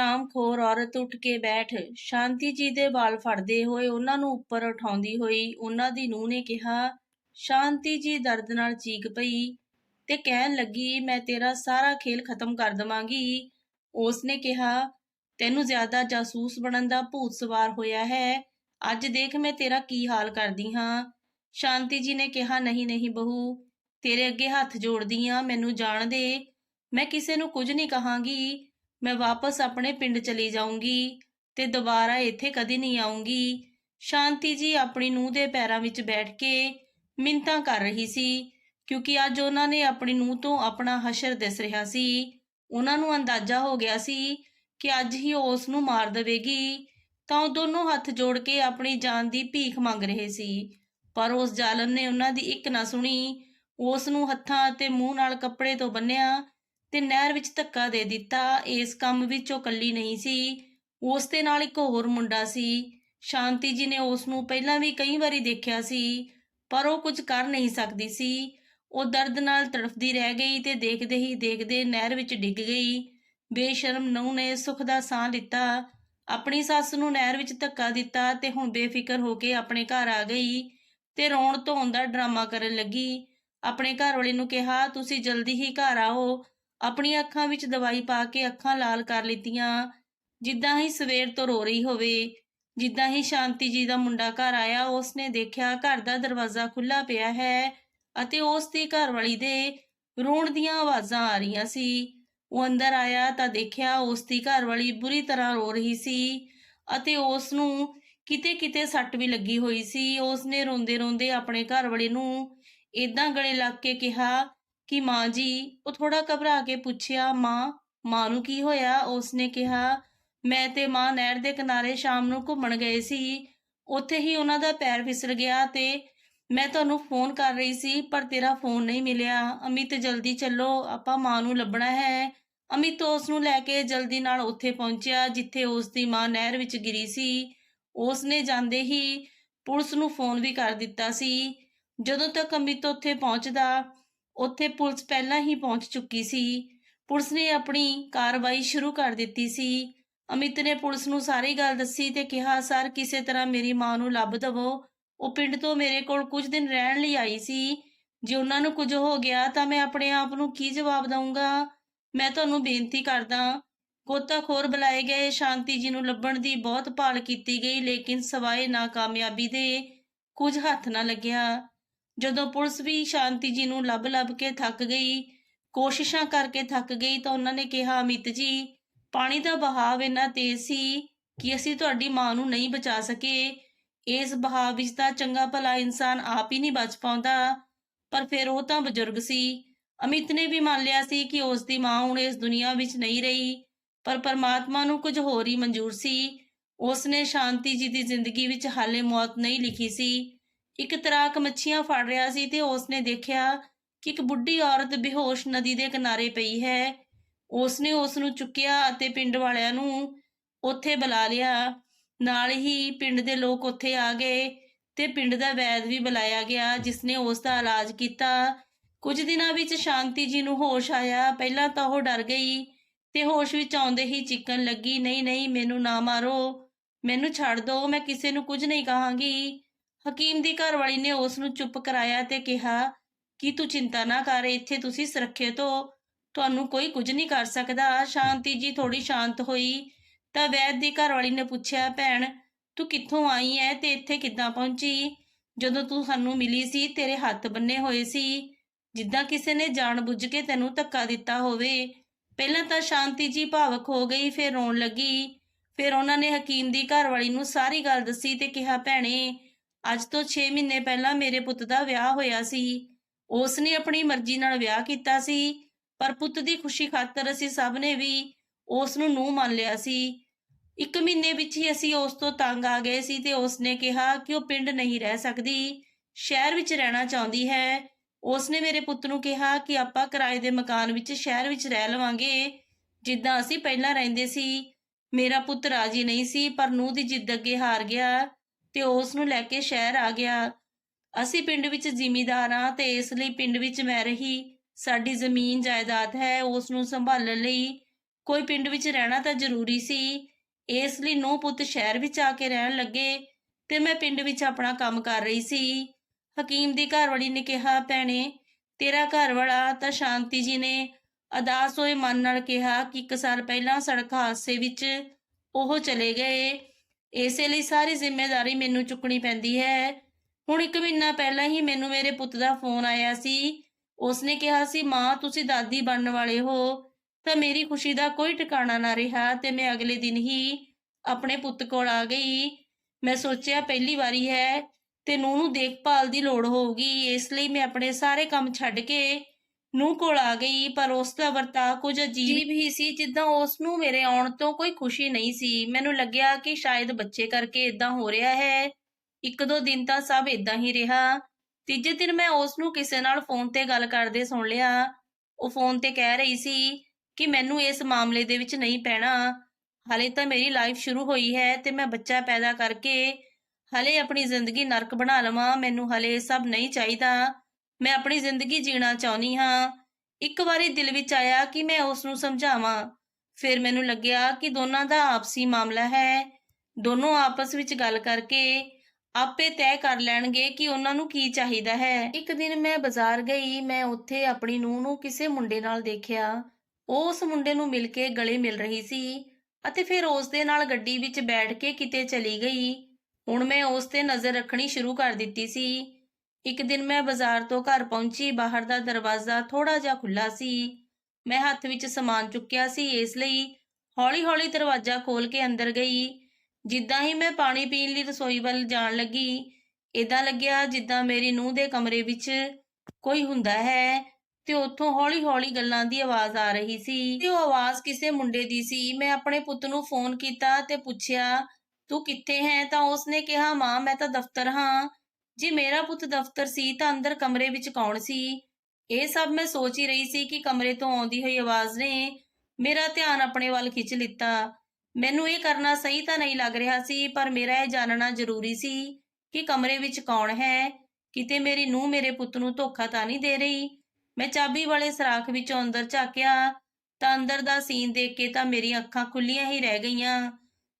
ਰਾਮਖੋਰ ਔਰਤ ਉੱਠ ਕੇ ਬੈਠ, ਸ਼ਾਂਤੀ ਜੀ ਦੇ ਵਾਲ ਫੜਦੇ ਹੋਏ ਉਹਨਾਂ ਨੂੰ ਉੱਪਰ ਉਠਾਉਂਦੀ ਹੋਈ ਉਹਨਾਂ ਦੀ ਨੂੰਹ ਨੇ ਕਿਹਾ, ਸ਼ਾਂਤੀ ਜੀ, ਦਰਦ ਨਾਲ ਚੀਕ ਪਈ ਤੇ ਕਹਿਣ ਲੱਗੀ, ਮੈਂ ਤੇਰਾ ਸਾਰਾ ਖੇਲ ਖਤਮ ਕਰ ਦਵਾਂਗੀ। ਉਸ ਨੇ ਕਿਹਾ, ਤੈਨੂੰ ਜ਼ਿਆਦਾ ਜਾਸੂਸ ਬਣਨ ਦਾ ਭੂਤ ਸਵਾਰ ਹੋਇਆ ਹੈ। ਅੱਜ ਦੇਖ ਮੈਂ ਤੇਰਾ ਕੀ ਹਾਲ ਕਰਦੀ ਹਾਂ। ਸ਼ਾਂਤੀ ਜੀ ਨੇ ਕਿਹਾ, ਨਹੀਂ ਨਹੀਂ ਬਹੂ, ਤੇਰੇ ਅੱਗੇ ਹੱਥ ਜੋੜਦੀ ਹਾਂ, ਮੈਨੂੰ ਜਾਣ ਦੇ। ਮੈਂ ਕਿਸੇ ਨੂੰ ਕੁਝ ਨਹੀਂ ਕਹਾਂਗੀ। ਮੈਂ ਵਾਪਸ ਆਪਣੇ ਪਿੰਡ ਚਲੀ ਜਾਊਂਗੀ ਤੇ ਦੁਬਾਰਾ ਇੱਥੇ ਕਦੇ ਨਹੀਂ ਆਊਂਗੀ। ਸ਼ਾਂਤੀ ਜੀ ਆਪਣੀ ਨੂੰਹ ਦੇ ਪੈਰਾਂ ਵਿੱਚ ਬੈਠ ਕੇ ਮਿੰਤਾਂ ਕਰ ਰਹੀ ਸੀ, ਕਿਉਂਕਿ ਅੱਜ ਉਹਨਾਂ ਨੇ ਆਪਣੀ ਨੂੰਹ ਤੋਂ ਆਪਣਾ ਹਸ਼ਰ ਦਿਸ ਰਿਹਾ ਸੀ। ਉਹਨਾਂ ਨੂੰ ਅੰਦਾਜ਼ਾ ਹੋ ਗਿਆ ਸੀ ਕਿ ਅੱਜ ਹੀ ਉਹ ਉਸ ਨੂੰ ਮਾਰ ਦੇਵੇਗੀ, ਤਾਂ ਉਹ ਦੋਨੋਂ ਹੱਥ ਜੋੜ ਕੇ ਆਪਣੀ ਜਾਨ ਦੀ ਭੀਖ ਮੰਗ ਰਹੇ ਸੀ। ਪਰ ਉਸ ਜ਼ਾਲਮ ਨੇ ਉਹਨਾਂ ਦੀ ਇੱਕ ਨਾ ਸੁਣੀ ਉਸ ਨੂੰ ਹੱਥਾਂ ਅਤੇ ਮੂੰਹ ਨਾਲ ਕੱਪੜੇ ਤੋਂ ਬੰਨਿਆ ਤੇ ਨਹਿਰ ਵਿੱਚ ਧੱਕਾ ਦੇ ਦਿੱਤਾ। ਇਸ ਕੰਮ ਵਿੱਚ ਉਹ ਕੱਲੀ ਨਹੀਂ ਸੀ। ਉਸ ਦੇ ਨਾਲ ਇੱਕ ਹੋਰ ਮੁੰਡਾ ਸੀ। ਸ਼ਾਂਤੀ ਜੀ ਨੇ ਉਸ ਨੂੰ ਪਹਿਲਾਂ ਵੀ ਕਈ ਵਾਰੀ ਦੇਖਿਆ ਸੀ, ਪਰ ਉਹ ਕੁਝ ਕਰ ਨਹੀਂ ਸਕਦੀ ਸੀ। ਉਹ ਦਰਦ ਨਾਲ ਤੜਫਦੀ ਰਹਿ ਗਈ ਤੇ ਦੇਖਦੇ ਹੀ ਦੇਖਦੇ ਨਹਿਰ ਵਿੱਚ ਡਿੱਗ ਗਈ। ਬੇਸ਼ਰਮ ਨੂੰਹ ਨੇ ਸੁੱਖ ਦਾ ਸਾਹ ਲਿੱਤਾ। ਆਪਣੀ ਸੱਸ ਨੂੰ ਨਹਿਰ ਵਿੱਚ ਧੱਕਾ ਦਿੱਤਾ ਤੇ ਹੁਣ ਬੇਫਿਕਰ ਹੋ ਕੇ ਆਪਣੇ ਘਰ ਆ ਗਈ ਤੇ ਰੋਣ ਧੋਣ ਦਾ ਡਰਾਮਾ ਕਰਨ ਲੱਗੀ। ਆਪਣੇ ਘਰ ਵਾਲੇ ਨੂੰ ਕਿਹਾ, ਤੁਸੀਂ ਜਲਦੀ ਹੀ ਘਰ ਆਓ। ਆਪਣੀਆਂ ਅੱਖਾਂ ਵਿੱਚ ਦਵਾਈ ਪਾ ਕੇ ਅੱਖਾਂ ਲਾਲ ਕਰ ਲਿੱਤੀਆਂ। ਜਿੱਦਾਂ ਹੀ ਸਵੇਰ ਤੋਂ ਰੋ ਰਹੀ ਹੋਵੇ, ਜਿੱਦਾਂ ਹੀ ਸ਼ਾਂਤੀ ਜੀ ਦਾ ਮੁੰਡਾ ਘਰ ਆਇਆ, ਉਸਨੇ ਦੇਖਿਆ ਘਰ ਦਾ ਦਰਵਾਜ਼ਾ ਖੁੱਲਾ ਪਿਆ ਹੈ ਅਤੇ ਉਸ ਦੀ ਘਰਵਾਲੀ ਦੇ ਰੋਣ ਦੀਆਂ ਆਵਾਜ਼ਾਂ ਆ ਰਹੀਆਂ ਸੀ। ਉਹ ਅੰਦਰ ਆਇਆ ਤਾਂ ਦੇਖਿਆ ਉਸ ਦੀ ਘਰਵਾਲੀ ਬੁਰੀ ਤਰ੍ਹਾਂ ਰੋ ਰਹੀ ਸੀ ਅਤੇ ਉਸ ਨੂੰ ਕਿਤੇ ਕਿਤੇ ਸੱਟ ਵੀ ਲੱਗੀ ਹੋਈ ਸੀ। ਉਸ ਨੇ ਰੋਂਦੇ ਰੋਂਦੇ ਆਪਣੇ ਘਰਵਾਲੀ ਨੂੰ ਇਦਾਂ ਗਲੇ ਲੱਗ ਕੇ ਕਿਹਾ ਕਿ ਮਾਂ ਜੀ, ਉਹ ਥੋੜਾ ਘਬਰਾ ਕੇ ਪੁੱਛਿਆ, ਮਾਂ ਮਾਂ ਨੂੰ ਕੀ ਹੋਇਆ? ਉਸਨੇ ਕਿਹਾ, ਮੈਂ ਤੇ ਮਾਂ ਨਹਿਰ ਦੇ ਕਿਨਾਰੇ ਸ਼ਾਮ ਨੂੰ ਘੁੰਮਣ ਗਏ ਸੀ। ਉੱਥੇ ਹੀ ਉਹਨਾਂ ਦਾ ਪੈਰ ਫਿਸਲ ਗਿਆ ਤੇ ਮੈਂ ਤੁਹਾਨੂੰ ਫੋਨ ਕਰ ਰਹੀ ਸੀ, ਪਰ ਤੇਰਾ ਫੋਨ ਨਹੀਂ ਮਿਲਿਆ। ਅਮਿਤ, ਜਲਦੀ ਚੱਲੋ, ਆਪਾਂ ਮਾਂ ਨੂੰ ਲੱਭਣਾ ਹੈ। ਅਮਿਤ ਉਸ ਨੂੰ ਲੈ ਕੇ ਜਲਦੀ ਨਾਲ ਉੱਥੇ ਪਹੁੰਚਿਆ, ਜਿੱਥੇ ਉਸ ਦੀ ਮਾਂ ਨਹਿਰ ਵਿੱਚ ਗਿਰੀ ਸੀ। ਉਸ ਨੇ ਜਾਂਦੇ ਹੀ ਪੁਲਿਸ ਨੂੰ ਫੋਨ ਵੀ ਕਰ ਦਿੱਤਾ ਸੀ। ਜਦੋਂ ਤੱਕ ਅਮਿਤ ਉੱਥੇ ਪਹੁੰਚਦਾ ਉੱਥੇ ਪੁਲਿਸ ਪਹਿਲਾਂ ਹੀ ਪਹੁੰਚ ਚੁੱਕੀ ਸੀ। ਪੁਲਿਸ ਨੇ ਆਪਣੀ ਕਾਰਵਾਈ ਸ਼ੁਰੂ ਕਰ ਦਿੱਤੀ ਸੀ। ਅਮਿਤ ਨੇ ਪੁਲਿਸ ਨੂੰ ਸਾਰੀ ਗੱਲ ਦੱਸੀ ਤੇ ਕਿਹਾ, ਸਰ, ਕਿਸੇ ਤਰ੍ਹਾਂ ਮੇਰੀ ਮਾਂ ਨੂੰ ਲੱਭ ਦਵੋ। ਉਹ ਪਿੰਡ ਤੋਂ ਮੇਰੇ ਕੋਲ ਕੁਝ ਦਿਨ ਰਹਿਣ ਲਈ ਆਈ ਸੀ। ਜੇ ਉਹਨਾਂ ਨੂੰ ਕੁਝ ਹੋ ਗਿਆ ਤਾਂ ਮੈਂ ਆਪਣੇ ਆਪ ਨੂੰ ਕੀ ਜਵਾਬ ਦਵਾਂਗਾ ਮੈਂ ਤੁਹਾਨੂੰ ਬੇਨਤੀ ਕਰਦਾ, ਗੋਤਾਖੋਰ ਬੁਲਾਏ ਗਏ ਸ਼ਾਂਤੀ ਜੀ ਨੂੰ ਲੱਭਣ ਦੀ ਬਹੁਤ ਭਾਲ ਕੀਤੀ ਗਈ, ਲੇਕਿਨ ਸਵਾਏ ਨਾਕਾਮਯਾਬੀ ਦੇ ਕੁਝ ਹੱਥ ਨਾ ਲੱਗਿਆ। ਜਦੋਂ ਪੁਲਿਸ ਵੀ ਸ਼ਾਂਤੀ ਜੀ ਨੂੰ ਲੱਭ-ਲੱਭ ਕੇ ਥੱਕ ਗਈ, ਕੋਸ਼ਿਸ਼ਾਂ ਕਰਕੇ ਥੱਕ ਗਈ ਤਾਂ ਉਹਨਾਂ ਨੇ ਕਿਹਾ, ਅਮਿਤ ਜੀ, ਪਾਣੀ ਦਾ ਬਹਾਵ ਇੰਨਾ ਤੇਜ਼ ਸੀ ਕਿ ਅਸੀਂ ਤੁਹਾਡੀ ਮਾਂ ਨੂੰ ਨਹੀਂ ਬਚਾ ਸਕੇ। ਇਸ ਬਹਾਵ ਵਿੱਚ ਤਾਂ ਚੰਗਾ ਭਲਾ ਇਨਸਾਨ ਆਪ ਹੀ ਨਹੀਂ ਬਚ ਪਾਉਂਦਾ। ਪਰ ਫਿਰ ਉਹ ਤਾਂ ਬਜ਼ੁਰਗ ਸੀ। ਅਮਿਤ ਨੇ ਵੀ ਮੰਨ ਲਿਆ ਸੀ ਕਿ ਉਸ ਦੀ ਮਾਂ ਹੁਣ ਇਸ ਦੁਨੀਆ ਵਿੱਚ ਨਹੀਂ ਰਹੀ, ਪਰ ਪਰਮਾਤਮਾ ਨੂੰ ਕੁਝ ਹੋਰ ਹੀ ਮਨਜ਼ੂਰ ਸੀ। ਉਸ ਨੇ ਸ਼ਾਂਤੀ ਜੀ ਦੀ ਜ਼ਿੰਦਗੀ ਵਿੱਚ ਹਾਲੇ ਮੌਤ ਨਹੀਂ ਲਿਖੀ ਸੀ। ਇੱਕ ਤਰਾਕ ਮੱਛੀਆਂ ਫੜ ਰਿਹਾ ਸੀ ਤੇ ਉਸਨੇ ਦੇਖਿਆ ਕਿ ਇੱਕ ਬੁੱਢੀ ਔਰਤ ਬੇਹੋਸ਼ ਨਦੀ ਦੇ ਕਿਨਾਰੇ ਪਈ ਹੈ। ਉਸਨੇ ਉਸ ਨੂੰ ਚੁੱਕਿਆ ਅਤੇ ਪਿੰਡ ਵਾਲਿਆਂ ਨੂੰ ਉੱਥੇ ਬੁਲਾ ਲਿਆ। ਨਾਲ ਹੀ ਪਿੰਡ ਦੇ ਲੋਕ ਉੱਥੇ ਆ ਗਏ ਤੇ ਪਿੰਡ ਦਾ ਵੈਦ ਵੀ ਬੁਲਾਇਆ ਗਿਆ ਜਿਸ ਨੇ ਉਸ ਦਾ ਇਲਾਜ ਕੀਤਾ। ਕੁਝ ਦਿਨਾਂ ਵਿੱਚ ਸ਼ਾਂਤੀ ਜੀ ਨੂੰ ਹੋਸ਼ ਆਇਆ। ਪਹਿਲਾਂ ਤਾਂ ਉਹ ਡਰ ਗਈ ਤੇ ਹੋਸ਼ ਵਿੱਚ ਆਉਂਦੇ ਹੀ ਚੀਕਣ ਲੱਗੀ, ਨਹੀਂ ਨਹੀਂ, ਮੈਨੂੰ ਨਾ ਮਾਰੋ, ਮੈਨੂੰ ਛੱਡ ਦਿਓ ਮੈਂ ਕਿਸੇ ਨੂੰ ਕੁਝ ਨਹੀਂ ਕਹਾਂਗੀ। ਹਕੀਮ ਦੀ ਘਰਵਾਲੀ ਨੇ ਉਸ ਨੂੰ ਚੁੱਪ ਕਰਾਇਆ ਤੇ ਕਿਹਾ, ਕਿ ਤੂੰ ਚਿੰਤਾ ਨਾ ਕਰ, ਇੱਥੇ ਤੁਸੀਂ ਸੁਰੱਖਿਅਤ ਹੋ। ਤੁਹਾਨੂੰ ਕੋਈ ਕੁਝ ਨਹੀਂ ਕਰ ਸਕਦਾ। ਸ਼ਾਂਤੀ ਜੀ ਥੋੜੀ ਸ਼ਾਂਤ ਹੋਈ। ਤਾਂ ਵੈਦ ਦੀ ਘਰਵਾਲੀ ਨੇ ਪੁੱਛਿਆ, ਭੈਣ, ਤੂੰ ਕਿੱਥੋਂ ਆਈ ਐ ਤੇ ਇੱਥੇ ਕਿੱਦਾਂ ਪਹੁੰਚੀ? ਜਦੋਂ ਤੂੰ ਸਾਨੂੰ ਮਿਲੀ ਸੀ, ਤੇਰੇ ਹੱਥ ਬੰਨੇ ਹੋਏ ਸੀ। ਜਿੱਦਾਂ ਕਿਸੇ ਨੇ ਜਾਣਬੁੱਝ ਕੇ ਤੈਨੂੰ ਧੱਕਾ ਦਿੱਤਾ ਹੋਵੇ। ਪਹਿਲਾਂ ਤਾਂ ਸ਼ਾਂਤੀ ਜੀ ਭਾਵਕ ਹੋ ਗਈ, ਫਿਰ ਰੋਣ ਲੱਗੀ। ਫਿਰ ਉਹਨਾਂ ਨੇ ਹਕੀਮ ਦੀ ਘਰਵਾਲੀ ਨੂੰ ਸਾਰੀ ਗੱਲ ਦੱਸੀ ਤੇ ਕਿਹਾ, ਭੈਣੇ ਅੱਜ ਤੋਂ 6 ਮਹੀਨੇ ਪਹਿਲਾਂ ਮੇਰੇ ਪੁੱਤ ਦਾ ਵਿਆਹ ਹੋਇਆ ਸੀ। ਉਸ ਨੇ ਆਪਣੀ ਮਰਜ਼ੀ ਨਾਲ ਵਿਆਹ ਕੀਤਾ ਸੀ, ਪਰ ਪੁੱਤ ਦੀ ਖੁਸ਼ੀ ਖਾਤਰ ਅਸੀਂ ਸਭ ਨੇ ਵੀ ਉਸ ਨੂੰ ਨੂੰ ਮੰਨ ਲਿਆ ਸੀ। ਇੱਕ ਮਹੀਨੇ ਵਿੱਚ ਹੀ ਅਸੀਂ ਉਸ ਤੋਂ ਤੰਗ ਆ ਗਏ ਸੀ ਤੇ ਉਸ ਨੇ ਕਿਹਾ ਕਿ ਉਹ ਪਿੰਡ ਨਹੀਂ ਰਹਿ ਸਕਦੀ, ਸ਼ਹਿਰ ਵਿੱਚ ਰਹਿਣਾ ਚਾਹੁੰਦੀ ਹੈ। ਉਸ ਨੇ ਮੇਰੇ ਪੁੱਤ ਨੂੰ ਕਿਹਾ ਕਿ ਆਪਾਂ ਕਿਰਾਏ ਦੇ ਮਕਾਨ ਵਿੱਚ ਸ਼ਹਿਰ ਵਿੱਚ ਰਹਿ ਲਵਾਂਗੇ। ਜਿੱਦਾਂ ਅਸੀਂ ਪਹਿਲਾਂ ਰਹਿੰਦੇ ਸੀ, ਮੇਰਾ ਪੁੱਤ ਰਾਜੀ ਨਹੀਂ ਸੀ, ਪਰ ਨੂੰ ਦੀ ਜਿੱਦ ਅੱਗੇ ਹਾਰ ਗਿਆ। ਤੇ ਉਸ ਨੂੰ ਲੈ ਕੇ ਸ਼ਹਿਰ ਆ ਗਿਆ। ਅਸੀਂ ਪਿੰਡ ਵਿੱਚ ਜ਼ਿਮੀਦਾਰ ਹਾਂ ਤੇ ਇਸ ਲਈ ਪਿੰਡ ਵਿੱਚ ਮੈਂ ਰਹੀ। ਸਾਡੀ ਜ਼ਮੀਨ ਜਾਇਦਾਦ ਹੈ ਉਸ ਨੂੰ ਸੰਭਾਲਣ ਲਈ ਕੋਈ ਪਿੰਡ ਵਿੱਚ ਰਹਿਣਾ ਤਾਂ ਜ਼ਰੂਰੀ ਸੀ। ਇਸ ਲਈ ਨੂੰਹ ਪੁੱਤ ਸ਼ਹਿਰ ਵਿੱਚ ਆ ਕੇ ਰਹਿਣ ਲੱਗੇ ਤੇ ਮੈਂ ਪਿੰਡ ਵਿੱਚ ਆਪਣਾ ਕੰਮ ਕਰ ਰਹੀ ਸੀ। ਹਕੀਮ ਦੀ ਘਰਵਾਲੀ ਨੇ ਕਿਹਾ, ਭੈਣੇ, ਤੇਰਾ ਘਰਵਾਲਾ ਤਾਂ ਸ਼ਾਂਤੀ ਜੀ ਨੇ। ਅਦਾਸ ਹੋਏ ਮਨ ਨਾਲ ਕਿਹਾ ਕਿ ਇੱਕ ਸਾਲ ਪਹਿਲਾਂ ਸੜਕ ਹਾਦਸੇ ਵਿੱਚ ਉਹ ਚਲੇ ਗਏ। ਇਸੇ ਲਈ ਸਾਰੀ ਜ਼ਿੰਮੇਵਾਰੀ ਮੈਨੂੰ ਚੁੱਕਣੀ ਪੈਂਦੀ ਹੈ। ਹੁਣ ਇੱਕ ਮਹੀਨਾ ਪਹਿਲਾਂ ਹੀ ਮੈਨੂੰ ਮੇਰੇ ਪੁੱਤ ਦਾ ਫੋਨ ਆਇਆ ਸੀ। ਉਸਨੇ ਕਿਹਾ ਸੀ, ਮਾਂ, ਤੁਸੀਂ ਦਾਦੀ ਬਣਨ ਵਾਲੇ ਹੋ, ਤਾਂ ਮੇਰੀ ਖੁਸ਼ੀ ਦਾ ਕੋਈ ਟਿਕਾਣਾ ਨਾ ਰਿਹਾ ਤੇ ਮੈਂ ਅਗਲੇ ਦਿਨ ਹੀ ਆਪਣੇ ਪੁੱਤ ਕੋਲ ਆ ਗਈ। ਮੈਂ ਸੋਚਿਆ, ਪਹਿਲੀ ਵਾਰੀ ਹੈ ਤੇ ਨੂੰਹ ਨੂੰ ਦੇਖਭਾਲ ਦੀ ਲੋੜ ਹੋਊਗੀ, ਇਸ ਲਈ ਮੈਂ ਆਪਣੇ ਸਾਰੇ ਕੰਮ ਛੱਡ ਕੇ ਨੂੰਹ ਕੋਲ ਆ ਗਈ ਪਰ ਉਸ ਦਾ ਵਰਤਾਅ ਕੁਝ ਅਜੀਬ ਹੀ ਸੀ ਜਿੱਦਾਂ ਉਸ ਨੂੰ ਮੇਰੇ ਆਉਣ ਤੋਂ ਕੋਈ ਖੁਸ਼ੀ ਨਹੀਂ ਸੀ। ਮੈਨੂੰ ਲੱਗਿਆ ਕਿ ਸ਼ਾਇਦ ਬੱਚੇ ਕਰਕੇ ਇਦਾਂ ਹੋ ਰਿਹਾ ਹੈ। ਇੱਕ ਦੋ ਦਿਨ ਤਾਂ ਸਭ ਇਦਾਂ ਹੀ ਰਿਹਾ। ਤੀਜੇ ਦਿਨ ਮੈਂ ਉਸ ਨੂੰ ਕਿਸੇ ਨਾਲ ਫੋਨ ਤੇ ਗੱਲ ਕਰਦੇ ਸੁਣ ਲਿਆ। ਉਹ ਫੋਨ ਤੇ ਕਹਿ ਰਹੀ ਸੀ ਕਿ ਮੈਨੂੰ ਇਸ ਮਾਮਲੇ ਦੇ ਵਿੱਚ ਨਹੀਂ ਪੈਣਾ। ਹਲੇ ਤਾਂ ਮੇਰੀ ਲਾਈਫ ਸ਼ੁਰੂ ਹੋਈ ਹੈ ਤੇ ਮੈਂ ਬੱਚਾ ਪੈਦਾ ਕਰਕੇ ਹਲੇ ਆਪਣੀ ਜ਼ਿੰਦਗੀ ਨਰਕ ਬਣਾ ਲਵਾਂ। ਮੈਨੂੰ ਹਲੇ ਸਭ ਨਹੀਂ ਚਾਹੀਦਾ। ਮੈਂ ਆਪਣੀ ਜ਼ਿੰਦਗੀ ਜੀਣਾ ਚਾਹੁੰਦੀ ਹਾਂ। ਇੱਕ ਵਾਰੀ ਦਿਲ ਵਿੱਚ ਆਇਆ ਕਿ ਮੈਂ ਉਸ ਨੂੰ ਸਮਝਾਵਾਂ। ਫਿਰ ਮੈਨੂੰ ਲੱਗਿਆ ਕਿ ਦੋਨਾਂ ਦਾ ਆਪਸੀ ਮਾਮਲਾ ਹੈ। ਦੋਨੋਂ ਆਪਸ ਵਿੱਚ ਗੱਲ ਕਰਕੇ ਆਪੇ ਤੈਅ ਕਰ ਲੈਣਗੇ ਕਿ ਉਹਨਾਂ ਨੂੰ ਕੀ ਚਾਹੀਦਾ ਹੈ। ਇੱਕ ਦਿਨ ਮੈਂ ਬਾਜ਼ਾਰ ਗਈ, ਮੈਂ ਉੱਥੇ ਆਪਣੀ ਨੂੰਹ ਨੂੰ ਕਿਸੇ ਮੁੰਡੇ ਨਾਲ ਦੇਖਿਆ। ਉਹ ਉਸ ਮੁੰਡੇ ਨੂੰ ਮਿਲ ਕੇ ਗਲੇ ਮਿਲ ਰਹੀ ਸੀ ਅਤੇ ਫਿਰ ਉਸ ਦੇ ਨਾਲ ਗੱਡੀ ਵਿੱਚ ਬੈਠ ਕੇ ਕਿਤੇ ਚਲੀ ਗਈ। ਹੁਣ ਮੈਂ ਉਸ ਤੇ ਨਜ਼ਰ ਰੱਖਣੀ ਸ਼ੁਰੂ ਕਰ ਦਿੱਤੀ ਸੀ। ਇੱਕ ਦਿਨ ਮੈਂ ਬਾਜ਼ਾਰ ਤੋਂ ਘਰ ਪਹੁੰਚੀ, ਬਾਹਰ ਦਾ ਦਰਵਾਜ਼ਾ ਥੋੜਾ ਜਿਹਾ ਖੁੱਲਾ ਸੀ। ਮੈਂ ਹੱਥ ਵਿੱਚ ਸਮਾਨ ਚੁੱਕਿਆ ਸੀ, ਇਸ ਲਈ ਹੌਲੀ-ਹੌਲੀ ਦਰਵਾਜ਼ਾ ਖੋਲ ਕੇ ਅੰਦਰ ਗਈ। ਜਿੱਦਾਂ ਹੀ ਮੈਂ ਪਾਣੀ ਪੀਣ ਲਈ ਰਸੋਈ ਵੱਲ ਜਾਣ ਲੱਗੀ ਇਦਾਂ ਲੱਗਿਆ ਜਿੱਦਾਂ ਮੇਰੀ ਨੂੰਹ ਦੇ ਕਮਰੇ ਵਿੱਚ ਕੋਈ ਹੁੰਦਾ ਹੈ ਤੇ ਉੱਥੋਂ ਹੌਲੀ-ਹੌਲੀ ਗੱਲਾਂ ਦੀ ਆਵਾਜ਼ ਆ ਰਹੀ ਸੀ। ਤੇ ਉਹ ਆਵਾਜ਼ ਕਿਸੇ ਮੁੰਡੇ ਦੀ ਸੀ। ਮੈਂ ਆਪਣੇ ਪੁੱਤ ਨੂੰ ਫੋਨ ਕੀਤਾ ਤੇ ਪੁੱਛਿਆ, ਤੂੰ ਕਿੱਥੇ ਹੈ? ਤਾਂ ਉਸਨੇ ਕਿਹਾ, ਮਾਂ, ਮੈਂ ਤਾਂ ਦਫ਼ਤਰ ਹਾਂ। ਜੇ ਮੇਰਾ ਪੁੱਤ ਦਫ਼ਤਰ ਸੀ ਤਾਂ ਅੰਦਰ ਕਮਰੇ ਵਿੱਚ ਕੌਣ ਸੀ? ਇਹ ਸਭ ਮੈਂ ਸੋਚ ਹੀ ਰਹੀ ਸੀ ਕਿ ਕਮਰੇ ਤੋਂ ਆਉਂਦੀ ਹੋਈ ਆਵਾਜ਼ ਨੇ ਮੇਰਾ ਧਿਆਨ ਆਪਣੇ ਵੱਲ ਖਿੱਚ ਲਿੱਤਾ। ਮੈਨੂੰ ਇਹ ਕਰਨਾ ਸਹੀ ਤਾਂ ਨਹੀਂ ਲੱਗ ਰਿਹਾ ਸੀ, ਪਰ ਮੇਰਾ ਇਹ ਜਾਣਨਾ ਜ਼ਰੂਰੀ ਸੀ ਕਿ ਕਮਰੇ ਵਿੱਚ ਕੌਣ ਹੈ। ਕਿਤੇ ਮੇਰੀ ਨੂੰਹ ਮੇਰੇ ਪੁੱਤ ਨੂੰ ਧੋਖਾ ਤਾਂ ਨਹੀਂ ਦੇ ਰਹੀ? ਮੈਂ ਚਾਬੀ ਵਾਲੇ ਸਰਾਖ ਵਿੱਚੋਂ ਅੰਦਰ ਝਾਕਿਆ ਤਾਂ ਅੰਦਰ ਦਾ ਸੀਨ ਦੇਖ ਕੇ ਤਾਂ ਮੇਰੀਆਂ ਅੱਖਾਂ ਖੁੱਲੀਆਂ ਹੀ ਰਹਿ ਗਈਆਂ।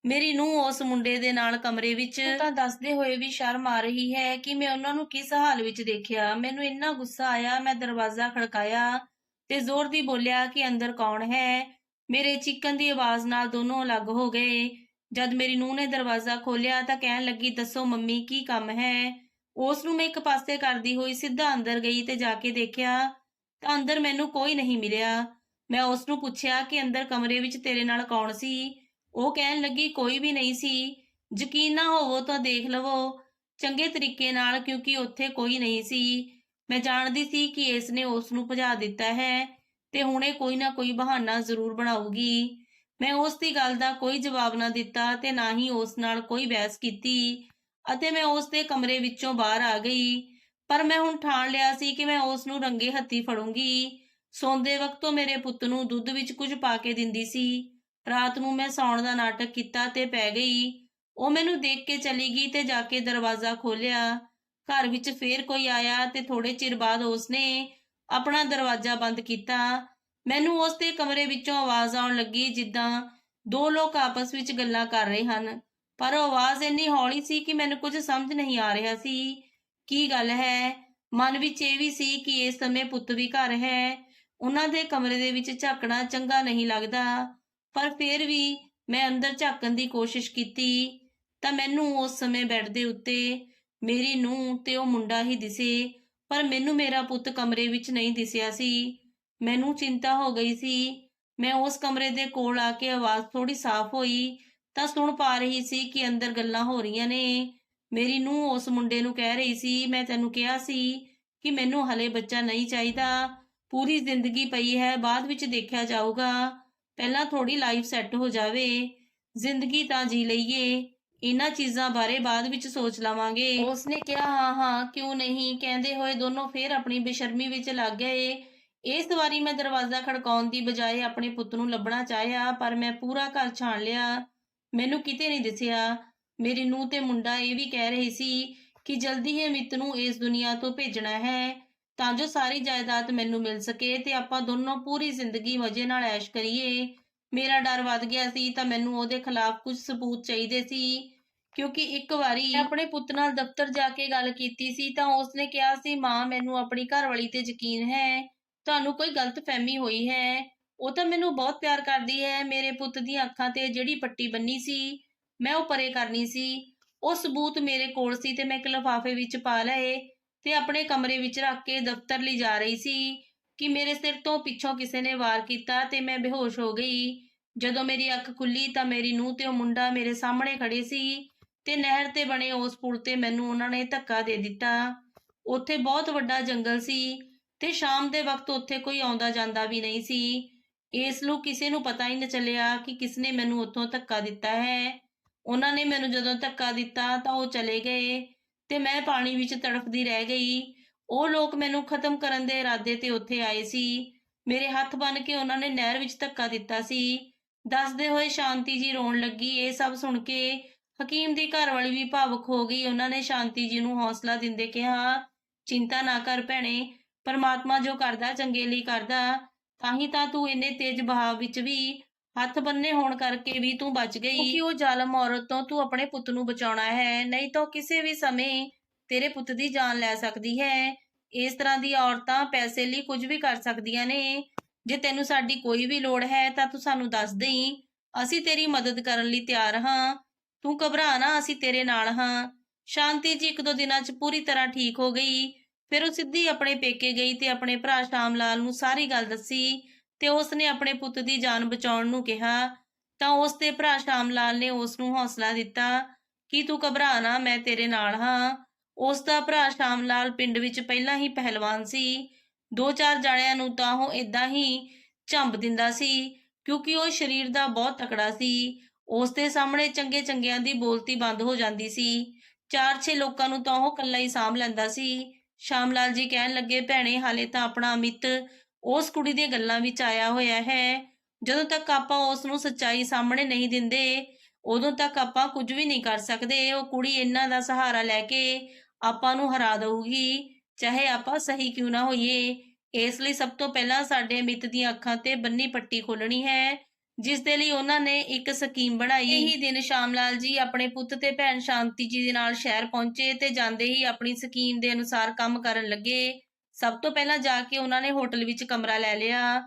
ਮੇਰੀ ਨੂੰਹ ਉਸ ਮੁੰਡੇ ਦੇ ਨਾਲ ਕਮਰੇ ਵਿੱਚ ਤਾਂ ਦੱਸਦੇ ਹੋਏ ਵੀ ਸ਼ਰਮ ਆ ਰਹੀ ਹੈ ਕਿ ਮੈਂ ਉਹਨਾਂ ਨੂੰ ਕਿਸ ਹਾਲ ਵਿੱਚ ਦੇਖਿਆ। ਮੈਨੂੰ ਇੰਨਾ ਗੁੱਸਾ ਆਇਆ, ਮੈਂ ਦਰਵਾਜ਼ਾ ਖੜਕਾਇਆ ਤੇ ਜ਼ੋਰ ਦੀ ਬੋਲਿਆ ਕਿ ਅੰਦਰ ਕੌਣ ਹੈ? ਮੇਰੇ ਚਿਕਨ ਦੀ ਆਵਾਜ਼ ਨਾਲ ਦੋਨੋਂ ਅਲੱਗ ਹੋ ਗਏ। ਜਦ ਮੇਰੀ ਨੂੰਹ ਨੇ ਦਰਵਾਜ਼ਾ ਖੋਲ੍ਹਿਆ ਤਾਂ ਕਹਿਣ ਲੱਗੀ, ਦੱਸੋ ਮੰਮੀ, ਕੀ ਕੰਮ ਹੈ? ਉਸ ਨੂੰ ਮੈਂ ਇੱਕ ਪਾਸੇ ਕਰਦੀ ਹੋਈ ਸਿੱਧਾ ਅੰਦਰ ਗਈ ਤੇ ਜਾ ਕੇ ਦੇਖਿਆ ਤਾਂ ਅੰਦਰ ਮੈਨੂੰ ਕੋਈ ਨਹੀਂ ਮਿਲਿਆ। ਮੈਂ ਉਸ ਨੂੰ ਪੁੱਛਿਆ ਕਿ ਅੰਦਰ ਕਮਰੇ ਵਿੱਚ ਤੇਰੇ ਨਾਲ ਕੌਣ ਸੀ? ਉਹ ਕਹਿਣ ਲੱਗੀ, ਕੋਈ ਵੀ ਨਹੀਂ ਸੀ। ਯਕੀਨ ਨਾ ਹੋਵੋ ਤਾਂ ਦੇਖ ਲਵੋ। ਚੰਗੇ ਤਰੀਕੇ ਨਾਲ ਕਿਉਂਕਿ ਉੱਥੇ ਕੋਈ ਨਹੀਂ ਸੀ। ਮੈਂ ਜਾਣਦੀ ਸੀ ਕਿ ਇਸ ਨੇ ਉਸ ਨੂੰ ਭਜਾ ਦਿੱਤਾ ਹੈ ਤੇ ਹੁਣੇ ਕੋਈ ਨਾ ਕੋਈ ਬਹਾਨਾ ਜ਼ਰੂਰ ਬਣਾਊਗੀ। ਮੈਂ ਉਸ ਦੀ ਗੱਲ ਦਾ ਕੋਈ ਜਵਾਬ ਨਾ ਦਿੱਤਾ ਤੇ ਨਾ ਹੀ ਉਸ ਨਾਲ ਕੋਈ ਬਹਿਸ ਕੀਤੀ ਅਤੇ ਮੈਂ ਉਸ ਦੇ ਕਮਰੇ ਵਿੱਚੋਂ ਬਾਹਰ ਆ ਗਈ। ਪਰ ਮੈਂ ਹੁਣ ਠਾਣ ਲਿਆ ਸੀ ਕਿ ਮੈਂ ਉਸ ਨੂੰ ਰੰਗੇ ਹੱਥੀ ਫੜੂੰਗੀ। ਸੌਂਦੇ ਵਕਤ ਉਹ ਮੇਰੇ ਪੁੱਤ ਨੂੰ ਦੁੱਧ ਵਿੱਚ ਕੁਝ ਪਾ ਕੇ ਦਿੰਦੀ ਸੀ। ਰਾਤ ਨੂੰ ਮੈਂ ਸੌਣ ਦਾ ਨਾਟਕ ਕੀਤਾ ਤੇ ਪੈ ਗਈ। ਉਹ ਮੈਨੂੰ ਦੇਖ ਕੇ ਚਲੀ ਗਈ ਤੇ ਜਾ ਕੇ ਦਰਵਾਜ਼ਾ ਖੋਲ੍ਹਿਆ। ਘਰ ਵਿੱਚ ਫੇਰ ਕੋਈ ਆਇਆ ਤੇ ਥੋੜੇ ਚਿਰ ਬਾਅਦ ਉਸਨੇ ਆਪਣਾ ਦਰਵਾਜ਼ਾ ਬੰਦ ਕੀਤਾ। ਮੈਨੂੰ ਉਸ ਦੇ ਕਮਰੇ ਵਿੱਚੋਂ ਆਵਾਜ਼ ਆਉਣ ਲੱਗੀ ਜਿੱਦਾਂ ਦੋ ਲੋਕ ਆਪਸ ਵਿੱਚ ਗੱਲਾਂ ਕਰ ਰਹੇ ਹਨ। ਪਰ ਉਹ ਆਵਾਜ਼ ਇੰਨੀ ਹੌਲੀ ਸੀ ਕਿ ਮੈਨੂੰ ਕੁਝ ਸਮਝ ਨਹੀਂ ਆ ਰਿਹਾ ਸੀ। ਕੀ ਗੱਲ ਹੈ? ਮਨ ਵਿੱਚ ਇਹ ਵੀ ਸੀ ਕਿ ਇਸ ਸਮੇਂ ਪੁੱਤ ਵੀ ਘਰ ਹੈ। ਉਹਨਾਂ ਦੇ ਕਮਰੇ ਦੇ ਵਿੱਚ ਝਾਕਣਾ ਚੰਗਾ ਨਹੀਂ ਲੱਗਦਾ। ਪਰ ਫਿਰ ਵੀ ਮੈਂ ਅੰਦਰ ਝਾਕਣ ਦੀ ਕੋਸ਼ਿਸ਼ ਕੀਤੀ ਤਾਂ ਮੈਨੂੰ ਉਸ ਸਮੇਂ ਬੈੱਡ ਦੇ ਉੱਤੇ ਮੇਰੀ ਨੂੰਹ ਤੇ ਉਹ ਮੁੰਡਾ ਹੀ ਦਿਸੇ, ਪਰ ਮੈਨੂੰ ਮੇਰਾ ਪੁੱਤ ਕਮਰੇ ਵਿੱਚ ਨਹੀਂ ਦਿਸਿਆ ਸੀ। ਮੈਨੂੰ ਚਿੰਤਾ ਹੋ ਗਈ ਸੀ। ਮੈਂ ਉਸ ਕਮਰੇ ਦੇ ਕੋਲ ਆ ਕੇ ਆਵਾਜ਼ ਥੋੜੀ ਸਾਫ਼ ਹੋਈ ਤਾਂ ਸੁਣ ਪਾ ਰਹੀ ਸੀ ਕਿ ਅੰਦਰ ਗੱਲਾਂ ਹੋ ਰਹੀਆਂ ਨੇ। ਮੇਰੀ ਨੂੰਹ ਉਸ ਮੁੰਡੇ ਨੂੰ ਕਹਿ ਰਹੀ ਸੀ, ਮੈਂ ਤੈਨੂੰ ਕਿਹਾ ਸੀ ਕਿ ਮੈਨੂੰ ਹਲੇ ਬੱਚਾ ਨਹੀਂ ਚਾਹੀਦਾ। ਪੂਰੀ ਜ਼ਿੰਦਗੀ ਪਈ ਹੈ, ਬਾਅਦ ਵਿੱਚ ਦੇਖਿਆ ਜਾਊਗਾ। ਪਹਿਲਾਂ ਥੋੜੀ ਲਾਈਫ ਸੈੱਟ ਹੋ ਜਾਵੇ, ਜ਼ਿੰਦਗੀ ਤਾਂ ਜੀ ਲਈਏ, ਇਹਨਾਂ ਚੀਜ਼ਾਂ ਬਾਰੇ ਬਾਅਦ ਵਿੱਚ ਸੋਚ ਲਵਾਂਗੇ। ਉਸਨੇ ਕਿਹਾ, ਹਾਂ ਹਾਂ, ਕਿਉਂ ਨਹੀਂ? ਕਹਿੰਦੇ ਹੋਏ ਦੋਨੋਂ ਫੇਰ ਆਪਣੀ ਬੇਸ਼ਰਮੀ ਵਿੱਚ ਲੱਗ ਗਏ। ਇਸ ਵਾਰੀ ਮੈਂ ਦਰਵਾਜ਼ਾ ਖੜਕਾਉਣ ਦੀ ਬਜਾਏ ਆਪਣੇ ਪੁੱਤ ਨੂੰ ਲੱਭਣਾ ਚਾਹਿਆ, ਪਰ ਮੈਂ ਪੂਰਾ ਘਰ ਛਾਣ ਲਿਆ। ਮੈਨੂੰ ਕਿਤੇ ਨਹੀਂ ਦਿਸਿਆ। ਮੇਰੀ ਨੂੰਹ ਤੇ ਮੁੰਡਾ ਇਹ ਵੀ ਕਹਿ ਰਹੀ ਸੀ ਕਿ ਜਲਦੀ ਹੀ ਅਮਿਤ ਨੂੰ ਇਸ ਦੁਨੀਆ ਤੋਂ ਭੇਜਣਾ ਹੈ। ਤਾਂ ਜੋ ਸਾਰੀ ਜਾਇਦਾਦ ਮੈਨੂੰ ਮਿਲ ਸਕੇ ਤੇ ਆਪਾਂ ਦੋਨੋਂ ਪੂਰੀ ਜ਼ਿੰਦਗੀ ਮਜ਼ੇ ਨਾਲ ਐਸ਼ ਕਰੀਏ। ਮੇਰਾ ਡਰ ਵੱਧ ਗਿਆ ਸੀ ਤਾਂ ਮੈਨੂੰ ਉਹਦੇ ਖਿਲਾਫ ਕੁਝ ਸਬੂਤ ਚਾਹੀਦੇ ਸੀ। ਕਿਉਂਕਿ ਇੱਕ ਵਾਰੀ ਆਪਣੇ ਪੁੱਤ ਨਾਲ ਦਫ਼ਤਰ ਜਾ ਕੇ ਗੱਲ ਕੀਤੀ ਸੀ ਤਾਂ ਉਸਨੇ ਕਿਹਾ ਸੀ, ਮਾਂ, ਮੈਨੂੰ ਆਪਣੀ ਘਰਵਾਲੀ ਤੇ ਯਕੀਨ ਹੈ। ਤੁਹਾਨੂੰ ਕੋਈ ਗਲਤਫਹਿਮੀ ਹੋਈ ਹੈ। ਉਹ ਤਾਂ ਮੈਨੂੰ ਬਹੁਤ ਪਿਆਰ ਕਰਦੀ ਹੈ। ਮੇਰੇ ਪੁੱਤ ਦੀਆਂ ਅੱਖਾਂ ਤੇ ਜਿਹੜੀ ਪੱਟੀ ਬੰਨੀ ਸੀ, ਮੈਂ ਉਹ ਪਰੇ ਕਰਨੀ ਸੀ। ਉਹ ਸਬੂਤ ਮੇਰੇ ਕੋਲ ਸੀ ਤੇ ਮੈਂ ਇੱਕ ਲਿਫਾਫੇ ਵਿੱਚ ਪਾ ਲਏ। ਤੇ ਆਪਣੇ ਕਮਰੇ ਵਿੱਚ ਰੱਖ ਕੇ ਦਫ਼ਤਰ ਲਈ ਜਾ ਰਹੀ ਸੀ ਕਿ ਮੇਰੇ ਸਿਰ ਤੋਂ ਪਿੱਛੋਂ ਕਿਸੇ ਨੇ ਵਾਰ ਕੀਤਾ ਤੇ ਮੈਂ ਬੇਹੋਸ਼ ਹੋ ਗਈ। ਜਦੋਂ ਮੇਰੀ ਅੱਖ ਖੁੱਲੀ ਤਾਂ ਮੇਰੀ ਨੂੰਹ ਤੇ ਉਹ ਮੁੰਡਾ ਮੇਰੇ ਸਾਹਮਣੇ ਖੜੇ ਸੀ ਤੇ ਨਹਿਰ ਤੇ ਬਣੇ ਉਸ ਪੁਲ ਤੇ ਮੈਨੂੰ ਉਹਨਾਂ ਨੇ ਧੱਕਾ ਦੇ ਦਿੱਤਾ। ਉੱਥੇ ਬਹੁਤ ਵੱਡਾ ਜੰਗਲ ਸੀ ਤੇ ਸ਼ਾਮ ਦੇ ਵਕਤ ਉੱਥੇ ਕੋਈ ਆਉਂਦਾ ਜਾਂਦਾ ਵੀ ਨਹੀਂ ਸੀ। ਇਸ ਨੂੰ ਕਿਸੇ ਨੂੰ ਪਤਾ ਹੀ ਨਾ ਚੱਲਿਆ ਕਿ ਕਿਸਨੇ ਮੈਨੂੰ ਉੱਥੋਂ ਧੱਕਾ ਦਿੱਤਾ ਹੈ। ਉਹਨਾਂ ਨੇ ਮੈਨੂੰ ਜਦੋਂ ਧੱਕਾ ਦਿੱਤਾ ਤਾਂ ਉਹ ਚਲੇ ਗਏ। ਤੇ ਮੈਂ ਪਾਣੀ ਵਿੱਚ ਤੜਫਦੀ ਰਹਿ ਗਈ। ਉਹ ਲੋਕ ਮੈਨੂੰ ਖਤਮ ਕਰਨ ਦੇ ਇਰਾਦੇ ਤੇ ਉੱਥੇ ਆਏ ਸੀ। ਮੇਰੇ ਹੱਥ ਬੰਨ ਕੇ ਉਹਨਾਂ ਨੇ ਨਹਿਰ ਵਿੱਚ ਧੱਕਾ ਦਿੱਤਾ ਸੀ। ਦੱਸਦੇ ਹੋਏ ਸ਼ਾਂਤੀ ਜੀ ਰੋਣ ਲੱਗੀ। ਇਹ ਸਭ ਸੁਣ ਕੇ ਹਕੀਮ ਦੀ ਘਰਵਾਲੀ ਵੀ ਭਾਵੁਕ ਹੋ ਗਈ। ਉਹਨਾਂ ਨੇ ਸ਼ਾਂਤੀ ਜੀ ਨੂੰ ਹੌਸਲਾ ਦਿੰਦੇ ਕਿਹਾ, ਚਿੰਤਾ ਨਾ ਕਰ ਭੈਣੇ, ਪਰਮਾਤਮਾ ਜੋ ਕਰਦਾ ਚੰਗੇ ਲਈ ਕਰਦਾ, ਤਾਂ ਹੀ ਤਾਂ ਤੂੰ ਇੰਨੇ ਤੇਜ਼ ਬਹਾਵ ਵਿੱਚ ਵੀ ਹੱਥ ਬੰਨੇ ਹੋਣ ਕਰਕੇ ਵੀ ਤੂੰ ਬਚ ਗਈ। ਕਿਉਂਕਿ ਉਹ ਜ਼ਾਲਮ ਔਰਤ ਤੋਂ ਤੂੰ ਆਪਣੇ ਪੁੱਤ ਨੂੰ ਬਚਾਉਣਾ ਹੈ, ਨਹੀਂ ਤਾਂ ਕਿਸੇ ਵੀ ਸਮੇਂ ਤੇਰੇ ਪੁੱਤ ਦੀ ਜਾਨ ਲੈ ਸਕਦੀ ਹੈ। ਇਸ ਤਰ੍ਹਾਂ ਦੀ ਔਰਤਾਂ ਪੈਸੇ ਲਈ ਕੁਝ ਵੀ ਕਰ ਸਕਦੀਆਂ ਨੇ। ਜੇ ਤੈਨੂੰ ਸਾਡੀ ਕੋਈ ਵੀ ਲੋੜ ਹੈ ਤਾਂ ਤੂੰ ਸਾਨੂੰ ਦੱਸ ਦੇਈਂ, ਅਸੀਂ ਤੇਰੀ ਮਦਦ ਕਰਨ ਲਈ ਤਿਆਰ ਹਾਂ। ਤੂੰ ਘਬਰਾ ਨਾ, ਅਸੀਂ ਤੇਰੇ ਨਾਲ ਹਾਂ। ਸ਼ਾਂਤੀ ਜੀ, ਇੱਕ ਦੋ ਦਿਨਾਂ 'ਚ ਪੂਰੀ ਤਰ੍ਹਾਂ ਠੀਕ ਹੋ ਗਈ। ਫਿਰ ਉਹ ਸਿੱਧੀ ਆਪਣੇ ਪੇਕੇ ਗਈ ਤੇ ਆਪਣੇ ਭਰਾ ਸ਼ਾਮ ਲਾਲ ਨੂੰ ਸਾਰੀ ਗੱਲ ਦੱਸੀ। ਤੇ ਉਸ ਨੇ ਆਪਣੇ ਪੁੱਤ ਦੀ ਜਾਨ ਬਚਾਉਣ ਨੂੰ ਕਿਹਾ, ਤਾਂ ਉਸ ਦੇ ਭਰਾ ਸ਼ਾਮ ਲਾਲ ਨੇ ਉਸ ਨੂੰ ਹੌਸਲਾ ਦਿੱਤਾ ਕਿ ਤੂੰ ਘਬਰਾ ਨਾ, ਮੈਂ ਤੇਰੇ ਨਾਲ ਹਾਂ। ਉਸ ਦਾ ਭਰਾ ਸ਼ਾਮ ਲਾਲ ਪਿੰਡ ਵਿੱਚ ਪਹਿਲਾਂ ਹੀ ਪਹਿਲਵਾਨ ਸੀ। ਦੋ ਚਾਰ ਜਾਣਿਆਂ ਨੂੰ ਤਾਂ ਉਹ ਇਦਾਂ ਹੀ ਝੰਬ ਦਿੰਦਾ ਸੀ, ਕਿਉਂਕਿ ਉਹ ਸਰੀਰ ਦਾ ਬਹੁਤ ਤਕੜਾ ਸੀ। ਉਸ ਦੇ ਸਾਹਮਣੇ ਚੰਗੇ ਚੰਗਿਆਂ ਦੀ ਬੋਲਤੀ ਬੰਦ ਹੋ ਜਾਂਦੀ ਸੀ। ਚਾਰ ਛੇ ਲੋਕਾਂ ਨੂੰ ਤਾਂ ਉਹ ਇਕੱਲਾ ਹੀ ਸਾਂਭ ਲੈਂਦਾ ਸੀ। ਸ਼ਾਮ ਲਾਲ ਜੀ ਕਹਿਣ ਲੱਗੇ, ਭੈਣੇ, ਹਾਲੇ ਤਾਂ ਆਪਣਾ ਅਮਿਤ ਉਸ ਕੁੜੀ ਦੀਆਂ ਗੱਲਾਂ ਵਿੱਚ ਆਇਆ ਹੋਇਆ ਹੈ। ਜਦੋਂ ਤੱਕ ਆਪਾਂ ਉਸ ਨੂੰ ਸੱਚਾਈ ਸਾਹਮਣੇ ਨਹੀਂ ਦਿੰਦੇ, ਉਦੋਂ ਤੱਕ ਆਪਾਂ ਕੁਝ ਵੀ ਨਹੀਂ ਕਰ ਸਕਦੇ। ਉਹ ਕੁੜੀ ਇਹਨਾਂ ਦਾ ਸਹਾਰਾ ਲੈ ਕੇ ਆਪਾਂ ਨੂੰ ਹਰਾ ਦਊਗੀ, ਚਾਹੇ ਆਪਾਂ ਸਹੀ ਕਿਉਂ ਨਾ ਹੋਈਏ। ਇਸ ਲਈ ਸਭ ਤੋਂ ਪਹਿਲਾਂ ਸਾਡੇ ਅਮਿਤ ਦੀਆਂ ਅੱਖਾਂ ਤੇ ਬੰਨੀ ਪੱਟੀ ਖੋਲਣੀ ਹੈ, ਜਿਸ ਦੇ ਲਈ ਉਹਨਾਂ ਨੇ ਇੱਕ ਸਕੀਮ ਬਣਾਈ। ਇਹੀ ਦਿਨ ਸ਼ਾਮ ਲਾਲ ਜੀ ਆਪਣੇ ਪੁੱਤ ਤੇ ਭੈਣ ਸ਼ਾਂਤੀ ਜੀ ਦੇ ਨਾਲ ਸ਼ਹਿਰ ਪਹੁੰਚੇ ਤੇ ਜਾਂਦੇ ਹੀ ਆਪਣੀ ਸਕੀਮ ਦੇ ਅਨੁਸਾਰ ਕੰਮ ਕਰਨ ਲੱਗੇ। ਸਭ ਤੋਂ ਪਹਿਲਾਂ ਜਾ ਕੇ ਉਹਨਾਂ ਨੇ ਹੋਟਲ ਵਿੱਚ ਕਮਰਾ ਲੈ ਲਿਆ,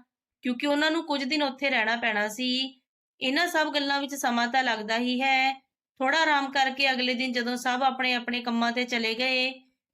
ਕਿਉਂਕਿ ਉਹਨਾਂ ਨੂੰ ਕੁਝ ਦਿਨ ਉੱਥੇ ਰਹਿਣਾ ਪੈਣਾ ਸੀ। ਇਹਨਾਂ ਸਭ ਗੱਲਾਂ ਵਿੱਚ ਸਮਾਂ ਤਾਂ ਲੱਗਦਾ ਹੀ ਹੈ। ਥੋੜਾ ਆਰਾਮ ਕਰਕੇ ਅਗਲੇ ਦਿਨ ਜਦੋਂ ਸਭ ਆਪਣੇ ਆਪਣੇ ਕੰਮਾਂ ਤੇ ਚਲੇ ਗਏ,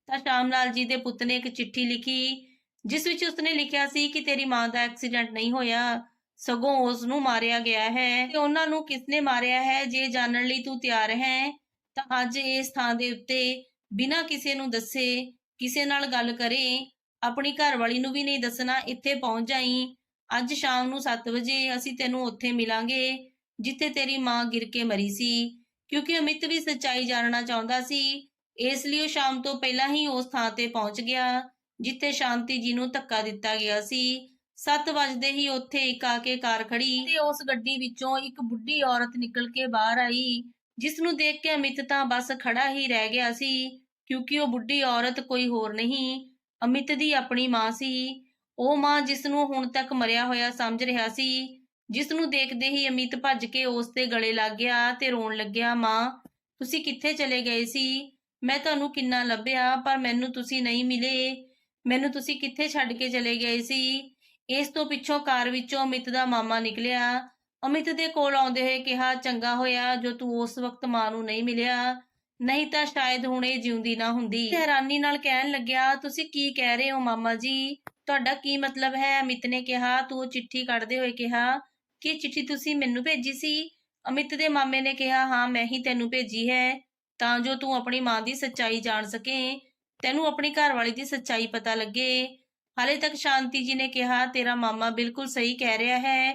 ਤਾਂ ਸ਼ਾਮ ਲਾਲ ਜੀ ਦੇ ਪੁੱਤ ਨੇ ਇੱਕ ਚਿੱਠੀ ਲਿਖੀ, ਜਿਸ ਵਿੱਚ ਉਸਨੇ ਲਿਖਿਆ ਸੀ ਕਿ ਤੇਰੀ ਮਾਂ ਦਾ ਐਕਸੀਡੈਂਟ ਨਹੀਂ ਹੋਇਆ, ਸਗੋਂ ਉਸ ਨੂੰ ਮਾਰਿਆ ਗਿਆ ਹੈ। ਤੇ ਉਹਨਾਂ ਨੂੰ ਕਿਸਨੇ ਮਾਰਿਆ ਹੈ, ਜੇ ਜਾਣਨ ਲਈ ਤੂੰ ਤਿਆਰ ਹੈ, ਤਾਂ ਅੱਜ ਇਸ ਥਾਂ ਦੇ ਉੱਤੇ ਬਿਨਾਂ ਕਿਸੇ ਨੂੰ ਦੱਸੇ, ਕਿਸੇ ਨਾਲ ਗੱਲ ਕਰੇ ਆਪਣੀ ਘਰਵਾਲੀ ਨੂੰ ਵੀ ਨਹੀਂ ਦੱਸਣਾ, ਇੱਥੇ ਪਹੁੰਚ ਜਾਈ। ਅੱਜ ਸ਼ਾਮ ਨੂੰ 7 ਵਜੇ ਅਸੀਂ ਤੈਨੂੰ ਉੱਥੇ ਮਿਲਾਂਗੇ, ਜਿੱਥੇ ਤੇਰੀ ਮਾਂ ਗਿਰ ਕੇ ਮਰੀ ਸੀ। ਕਿਉਂਕਿ ਅਮਿਤ ਵੀ ਸੱਚਾਈ ਜਾਣਨਾ ਚਾਹੁੰਦਾ ਸੀ। ਇਸ ਲਈ ਉਹ ਸ਼ਾਮ ਤੋਂ ਪਹਿਲਾਂ ਹੀ ਉਸ ਥਾਂ ਤੇ ਪਹੁੰਚ ਗਿਆ, ਜਿੱਥੇ ਸ਼ਾਂਤੀ ਜੀ ਨੂੰ ਧੱਕਾ ਦਿੱਤਾ ਗਿਆ ਸੀ। 7 ਵਜੇ ਹੀ ਉੱਥੇ ਇੱਕ ਆ ਕੇ ਕਾਰ ਖੜੀ ਤੇ ਉਸ ਗੱਡੀ ਵਿੱਚੋਂ ਇੱਕ ਬੁੱਢੀ ਔਰਤ ਨਿਕਲ ਕੇ ਬਾਹਰ ਆਈ, ਜਿਸ ਨੂੰ ਦੇਖ ਕੇ ਅਮਿਤ ਤਾਂ ਬਸ ਖੜਾ ਹੀ ਰਹਿ ਗਿਆ ਸੀ, ਕਿਉਂਕਿ ਉਹ ਬੁੱਢੀ ਔਰਤ ਕੋਈ ਹੋਰ ਨਹੀਂ। ਅਮਿਤ ਦੀ ਆਪਣੀ ਮਾਂ ਸੀ। ਉਹ ਮਾਂ ਜਿਸ ਨੂੰ ਹੁਣ ਤੱਕ ਮਰਿਆ ਹੋਇਆ ਸਮਝ ਰਿਹਾ ਸੀ ਜਿਸ ਨੂੰ ਦੇਖਦੇ ਹੀ ਅਮਿਤ ਭੱਜ ਕੇ ਉਸ ਦੇ ਗਲੇ ਲੱਗ ਗਿਆ ਤੇ ਰੋਣ ਲੱਗਿਆ, ਮਾਂ, ਤੁਸੀਂ ਕਿੱਥੇ ਚਲੇ ਗਏ ਸੀ? ਮੈਂ ਤੁਹਾਨੂੰ ਕਿੰਨਾ ਲੱਭਿਆ, ਪਰ ਮੈਨੂੰ ਤੁਸੀਂ ਨਹੀਂ ਮਿਲੇ। ਮੈਨੂੰ ਤੁਸੀਂ ਕਿੱਥੇ ਛੱਡ ਕੇ ਚਲੇ ਗਏ ਸੀ? ਇਸ ਤੋਂ ਪਿੱਛੋਂ ਕਾਰ ਵਿੱਚੋਂ ਅਮਿਤ ਦਾ ਮਾਮਾ ਨਿਕਲਿਆ। ਅਮਿਤ ਦੇ ਕੋਲ ਆਉਂਦੇ ਹੋਏ ਕਿਹਾ, ਚੰਗਾ ਹੋਇਆ ਜੋ ਤੂੰ ਉਸ ਵਕਤ ਮਾਂ ਨੂੰ ਨਹੀਂ ਮਿਲਿਆ। ਨਹੀਂ ਤਾਂ ਸ਼ਾਇਦ ਹੁਣ ਇਹ ਜਿਉਂਦੀ ਨਾ ਹੁੰਦੀ। ਹੈਰਾਨੀ ਨਾਲ ਕਹਿਣ ਲੱਗਿਆ ਤੁਸੀਂ ਕੀ ਕਹਿ ਰਹੇ ਹੋ ਮਾਮਾ ਜੀ? ਤੁਹਾਡਾ ਕੀ ਮਤਲਬ ਹੈ? ਅਮਿਤ ਨੇ ਕਿਹਾ ਤੂੰ ਚਿੱਠੀ ਕੱਢਦੇ ਹੋਏ ਕਿਹਾ ਕਿ ਚਿੱਠੀ ਤੁਸੀਂ ਮੈਨੂੰ ਭੇਜੀ ਸੀ? ਅਮਿਤ ਦੇ ਮਾਮੇ ਨੇ ਕਿਹਾ ਹਾਂ ਮੈਂ ਹੀ ਤੈਨੂੰ ਭੇਜੀ ਹੈ। ਤਾਂ ਜੋ ਤੂੰ ਆਪਣੀ ਮਾਂ ਦੀ ਸੱਚਾਈ ਜਾਣ ਸਕੇ ਤੈਨੂੰ ਆਪਣੀ ਘਰਵਾਲੀ ਦੀ ਸੱਚਾਈ ਪਤਾ ਲੱਗੇ। ਹਾਲੇ ਤੱਕ ਸ਼ਾਂਤੀ ਜੀ ਨੇ ਕਿਹਾ ਤੇਰਾ ਮਾਮਾ ਬਿਲਕੁਲ ਸਹੀ ਕਹਿ ਰਿਹਾ ਹੈ।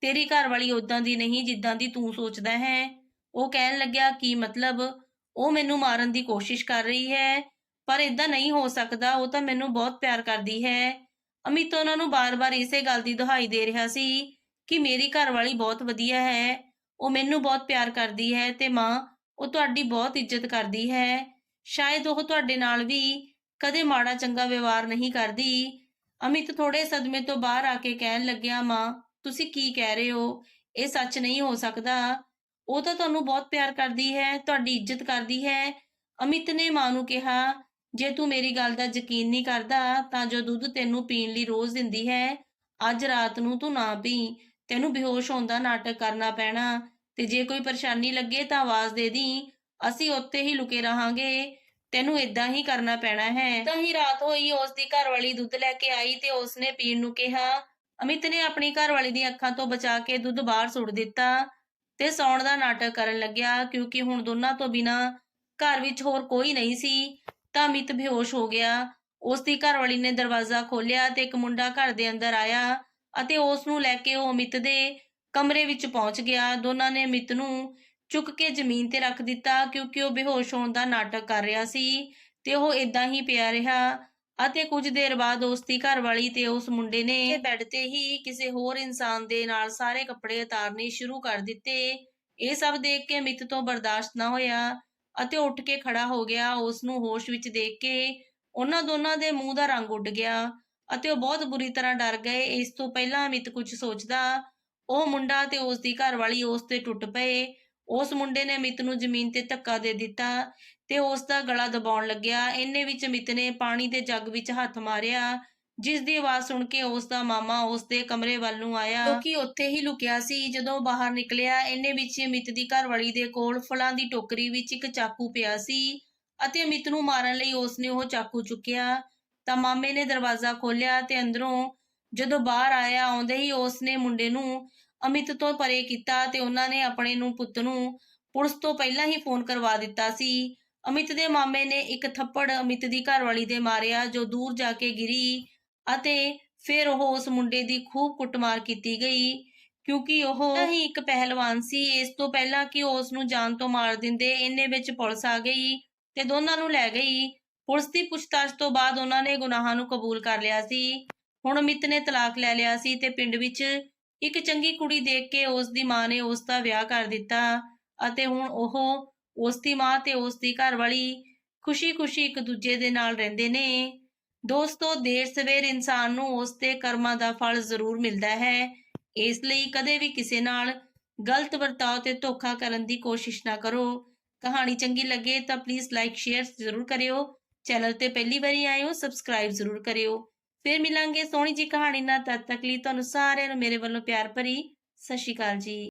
ਤੇਰੀ ਘਰਵਾਲੀ ਉਦਾਂ ਦੀ ਨਹੀਂ ਜਿੱਦਾਂ ਦੀ ਤੂੰ ਸੋਚਦਾ ਹੈ। ਉਹ ਕਹਿਣ ਲੱਗਿਆ ਕੀ ਮਤਲਬ? ਉਹ ਮੈਨੂੰ ਮਾਰਨ ਦੀ ਕੋਸ਼ਿਸ਼ ਕਰ ਰਹੀ ਹੈ, ਪਰ ਇਦਾਂ ਨਹੀਂ ਹੋ ਸਕਦਾ, ਉਹ ਤਾਂ ਮੈਨੂੰ ਬਹੁਤ ਪਿਆਰ ਕਰਦੀ ਹੈ। ਅਮਿਤ ਉਹਨਾਂ ਨੂੰ ਬਾਰ-ਬਾਰ ਇਸੇ ਗੱਲ ਦੀ ਦੁਹਾਈ ਦੇ ਰਿਹਾ ਸੀ ਕਿ ਮੇਰੀ ਘਰਵਾਲੀ ਬਹੁਤ ਵਧੀਆ ਹੈ, ਉਹ ਮੈਨੂੰ ਬਹੁਤ ਪਿਆਰ ਕਰਦੀ ਹੈ ਤੇ ਮਾਂ ਉਹ ਤੁਹਾਡੀ ਬਹੁਤ ਇੱਜ਼ਤ ਕਰਦੀ ਹੈ। ਸ਼ਾਇਦ ਉਹ ਤੁਹਾਡੇ ਨਾਲ ਵੀ ਕਦੇ ਮਾੜਾ ਚੰਗਾ ਵਿਵਹਾਰ ਨਹੀਂ ਕਰਦੀ। ਅਮਿਤ ਥੋੜੇ ਸਦਮੇ ਤੋਂ ਬਾਹਰ ਆ ਕੇ ਕਹਿਣ ਲੱਗਿਆ, ਮਾਂ, ਤੁਸੀਂ ਕੀ ਕਹਿ ਰਹੇ ਹੋ? ਇਹ ਸੱਚ ਨਹੀਂ ਹੋ ਸਕਦਾ। ਉਹ ਤਾਂ ਤੁਹਾਨੂੰ ਬਹੁਤ ਪਿਆਰ ਕਰਦੀ ਹੈ, ਤੁਹਾਡੀ ਇੱਜ਼ਤ ਕਰਦੀ ਹੈ। ਅਮਿਤ ਨੇ ਮਾਂ ਨੂੰ ਕਿਹਾ, ਜੇ ਤੂੰ ਮੇਰੀ ਗੱਲ ਦਾ ਯਕੀਨ ਨਹੀਂ ਕਰਦਾ, ਤਾਂ ਜੋ ਦੁੱਧ ਤੈਨੂੰ ਪੀਣ ਲਈ ਰੋਜ਼ ਦਿੰਦੀ ਹੈ, ਅੱਜ ਰਾਤ ਨੂੰ ਤੂੰ ਨਾ ਪੀ। ਤੈਨੂੰ ਬੇਹੋਸ਼ ਹੋਣ ਦਾ ਨਾਟਕ ਕਰਨਾ ਪੈਣਾ। ਤੇ ਜੇ ਕੋਈ ਪਰੇਸ਼ਾਨੀ ਲੱਗੇ ਤਾਂ ਆਵਾਜ਼ ਦੇ ਦੀ। ਅਸੀਂ ਉੱਥੇ ਹੀ ਲੁਕੇ ਰਹਾਂਗੇ। ਤੈਨੂੰ ਇਦਾਂ ਹੀ ਕਰਨਾ ਪੈਣਾ ਹੈ। ਤਾਂ ਹੀ ਰਾਤ ਹੋਈ, ਉਸ ਦੀ ਘਰਵਾਲੀ ਦੁੱਧ ਲੈ ਕੇ ਆਈ ਤੇ ਉਸਨੇ ਪੀਣ ਨੂੰ ਕਿਹਾ। ਅਮਿਤ ਨੇ ਆਪਣੀ ਘਰਵਾਲੀ ਦੀਆਂ ਅੱਖਾਂ ਤੋਂ ਬਚਾ ਕੇ ਦੁੱਧ ਬਾਹਰ ਸੁੱਟ ਦਿੱਤਾ। ਤੇ ਸੌਣ ਦਾ ਨਾਟਕ ਕਰਨ ਲੱਗਿਆ, ਕਿਉਂਕਿ ਹੁਣ ਦੋਨਾਂ ਤੋਂ ਬਿਨਾ ਘਰ ਵਿੱਚ ਹੋਰ ਕੋਈ ਨਹੀਂ ਸੀ। ਤਾਂ ਮਿਤ ਬੇਹੋਸ਼ ਹੋ ਗਿਆ। ਉਸ ਦੀ ਘਰਵਾਲੀ ਨੇ ਦਰਵਾਜ਼ਾ ਖੋਲ੍ਹਿਆ ਤੇ ਇੱਕ ਮੁੰਡਾ ਘਰ ਦੇ ਅੰਦਰ ਆਇਆ ਅਤੇ ਉਸ ਨੂੰ ਲੈ ਕੇ ਉਹ ਅਮਿਤ ਦੇ ਕਮਰੇ ਵਿੱਚ ਪਹੁੰਚ ਗਿਆ। ਦੋਨਾਂ ਨੇ ਅਮਿਤ ਨੂੰ ਚੁੱਕ ਕੇ ਜ਼ਮੀਨ ਤੇ ਰੱਖ ਦਿੱਤਾ, ਕਿਉਂਕਿ ਉਹ ਬੇਹੋਸ਼ ਹੋਣ ਦਾ ਨਾਟਕ ਕਰ ਰਿਹਾ ਸੀ ਤੇ ਉਹ ਇਦਾਂ ਹੀ ਪਿਆ ਰਿਹਾ ਅਤੇ ਕੁਝ ਦੇਰ ਬਾਅਦ ਉਸ ਦੀ ਘਰਵਾਲੀ ਤੇ ਉਸ ਮੁੰਡੇ ਨੇ ਬੈੱਡ ਤੇ ਹੀ ਕਿਸੇ ਹੋਰ ਇਨਸਾਨ ਦੇ ਨਾਲ ਸਾਰੇ ਕੱਪੜੇ ਉਤਾਰਨੇ ਸ਼ੁਰੂ ਕਰ ਦਿੱਤੇ। ਇਹ ਸਭ ਦੇਖ ਕੇ ਅਮਿਤ ਤੋਂ ਬਰਦਾਸ਼ਤ ਨਾ ਹੋਇਆ ਅਤੇ ਉੱਠ ਕੇ ਖੜਾ ਹੋ ਗਿਆ। ਉਸ ਨੂੰ ਹੋਸ਼ ਵਿੱਚ ਦੇਖ ਕੇ ਉਹਨਾਂ ਦੋਨਾਂ ਦੇ ਮੂੰਹ ਦਾ ਰੰਗ ਉੱਡ ਗਿਆ ਅਤੇ ਉਹ ਬਹੁਤ ਬੁਰੀ ਤਰ੍ਹਾਂ ਡਰ ਗਏ। ਇਸ ਤੋਂ ਪਹਿਲਾਂ ਅਮਿਤ ਕੁਝ ਸੋਚਦਾ, ਉਹ ਮੁੰਡਾ ਤੇ ਉਸ ਦੀ ਘਰਵਾਲੀ ਉਸ ਤੇ ਟੁੱਟ ਪਏ ਉਸ ਮੁੰਡੇ ਨੇ ਅਮਿਤ ਨੂੰ ਜ਼ਮੀਨ ਤੇ ਧੱਕਾ ਦੇ ਦਿੱਤਾ ਤੇ ਉਸ ਦਾ ਗਲਾ ਦਬਾਉਣ ਲੱਗਿਆ। ਇੰਨੇ ਵਿੱਚ ਅਮਿਤ ਨੇ ਪਾਣੀ ਦੇ ਜੱਗ ਵਿੱਚ ਹੱਥ ਮਾਰਿਆ, ਜਿਸ ਦੀ ਆਵਾਜ਼ ਸੁਣ ਕੇ ਉਸ ਦਾ ਮਾਮਾ ਉਸ ਦੇ ਕਮਰੇ ਵੱਲ ਨੂੰ ਆਇਆ। ਕਿਉਂਕਿ ਉੱਥੇ ਹੀ ਲੁਕਿਆ ਸੀ, ਜਦੋਂ ਬਾਹਰ ਨਿਕਲਿਆ, ਇੰਨੇ ਵਿੱਚ ਹੀ ਅਮਿਤ ਦੀ ਘਰਵਾਲੀ ਦੇ ਕੋਲ ਫਲਾਂ ਦੀ ਟੋਕਰੀ ਵਿੱਚ ਇੱਕ ਚਾਕੂ ਪਿਆ ਸੀ ਅਤੇ ਅਮਿਤ ਨੂੰ ਮਾਰਨ ਲਈ ਉਸਨੇ ਉਹ ਚਾਕੂ ਚੁੱਕਿਆ। ਤਾਂ ਮਾਮੇ ਨੇ ਦਰਵਾਜ਼ਾ ਖੋਲ੍ਹਿਆ ਤੇ ਅੰਦਰੋਂ ਜਦੋਂ ਬਾਹਰ ਆਇਆ, ਆਉਂਦੇ ਹੀ ਉਸਨੇ ਮੁੰਡੇ ਨੂੰ ਅਮਿਤ ਤੋਂ ਪਰੇ ਕੀਤਾ ਤੇ ਉਹਨਾਂ ਨੇ ਆਪਣੇ ਨੂੰ ਪੁੱਤ ਨੂੰ ਪੁਲਿਸ ਤੋਂ ਪਹਿਲਾਂ ਹੀ ਫੋਨ ਕਰਵਾ ਦਿੱਤਾ ਸੀ। ਅਮਿਤ ਦੇ ਮਾਮੇ ਨੇ ਇੱਕ ਥੱਪੜ ਅਮਿਤ ਦੀ ਘਰਵਾਲੀ ਦੇ ਮਾਰਿਆ, ਜੋ ਦੂਰ ਜਾ ਕੇ ਗਿਰੀ ਅਤੇ ਫਿਰ ਉਹ ਉਸ ਮੁੰਡੇ ਦੀ ਖੂਬ ਕੁੱਟਮਾਰ ਕੀਤੀ ਗਈ, ਕਿਉਂਕਿ ਉਹ ਹੀ ਇੱਕ ਪਹਿਲਵਾਨ ਸੀ। ਇਸ ਤੋਂ ਪਹਿਲਾਂ ਕਿ ਉਹ ਉਸ ਨੂੰ ਜਾਨ ਤੋਂ ਮਾਰ ਦਿੰਦੇ, ਇੰਨੇ ਵਿੱਚ ਪੁਲਿਸ ਆ ਗਈ ਤੇ ਦੋਨਾਂ ਨੂੰ ਲੈ ਗਈ। ਪੁਲਿਸ ਦੀ ਪੁੱਛਤਾਛ ਤੋਂ ਬਾਅਦ ਉਹਨਾਂ ਨੇ ਗੁਨਾਹਾਂ ਨੂੰ ਕਬੂਲ ਕਰ ਲਿਆ ਸੀ। ਹੁਣ ਅਮਿਤ ਨੇ ਤਲਾਕ ਲੈ ਲਿਆ ਸੀ ਤੇ ਪਿੰਡ ਵਿੱਚ ਇੱਕ ਚੰਗੀ ਕੁੜੀ ਦੇਖ ਕੇ ਉਸ ਦੀ ਮਾਂ ਨੇ ਉਸ ਦਾ ਵਿਆਹ ਕਰ ਦਿੱਤਾ ਅਤੇ ਹੁਣ ਉਹ ਉਸ ਦੀ ਮਾਂ ਤੇ ਉਸ ਦੀ ਘਰਵਾਲੀ ਖੁਸ਼ੀ-ਖੁਸ਼ੀ ਇੱਕ ਦੂਜੇ ਦੇ ਨਾਲ ਰਹਿੰਦੇ ਨੇ। ਦੋਸਤੋ, ਦੇਰ ਸਵੇਰ ਇਨਸਾਨ ਨੂੰ ਉਸ ਦੇ ਕਰਮਾਂ ਦਾ ਫਲ ਜ਼ਰੂਰ ਮਿਲਦਾ ਹੈ। ਇਸ ਲਈ ਕਦੇ ਵੀ ਕਿਸੇ ਨਾਲ ਗਲਤ ਵਰਤਾਓ ਤੇ ਧੋਖਾ ਕਰਨ ਦੀ ਕੋਸ਼ਿਸ਼ ਨਾ ਕਰੋ। ਕਹਾਣੀ ਚੰਗੀ ਲੱਗੇ ਤਾਂ ਪਲੀਜ਼ ਲਾਈਕ ਸ਼ੇਅਰ ਜ਼ਰੂਰ ਕਰਿਓ। ਚੈਨਲ ਤੇ ਪਹਿਲੀ ਵਾਰੀ ਆਏ ਹੋ ਸਬਸਕ੍ਰਾਈਬ ਜ਼ਰੂਰ ਕਰਿਓ। ਫਿਰ ਮਿਲਾਂਗੇ ਸੋਹਣੀ ਜੀ ਕਹਾਣੀ ਨਾਲ। ਤਦ ਤੱਕ ਲਈ ਤੁਹਾਨੂੰ ਸਾਰਿਆਂ ਨੂੰ ਮੇਰੇ ਵੱਲੋਂ ਪਿਆਰ ਭਰੀ ਸਤਿ ਸ਼੍ਰੀ ਅਕਾਲ ਜੀ।